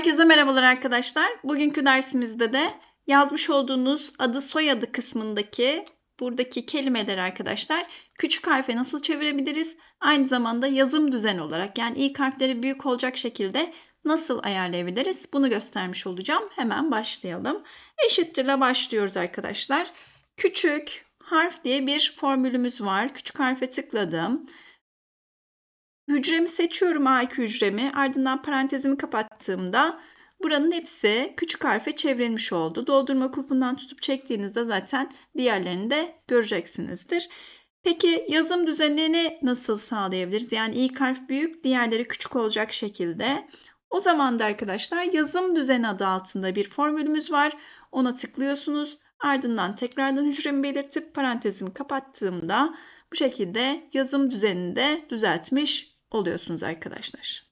Herkese merhabalar arkadaşlar. Bugünkü dersimizde de yazmış olduğunuz adı soyadı kısmındaki buradaki kelimeleri arkadaşlar küçük harfe nasıl çevirebiliriz? Aynı zamanda yazım düzeni olarak yani ilk harfleri büyük olacak şekilde nasıl ayarlayabiliriz? Bunu göstermiş olacağım. Hemen başlayalım. Eşittirle başlıyoruz arkadaşlar. Küçük harf diye bir formülümüz var. Küçük harfe tıkladım. Hücremi seçiyorum A2 hücremi. Ardından parantezimi kapattığımda buranın hepsi küçük harfe çevrilmiş oldu. Doldurma kulpundan tutup çektiğinizde zaten diğerlerini de göreceksinizdir. Peki yazım düzenini nasıl sağlayabiliriz? Yani ilk harf büyük, diğerleri küçük olacak şekilde. O zaman da arkadaşlar yazım düzeni adı altında bir formülümüz var. Ona tıklıyorsunuz. Ardından tekrardan hücremi belirtip parantezimi kapattığımda bu şekilde yazım düzenini de düzeltmiş oluyorsunuz arkadaşlar.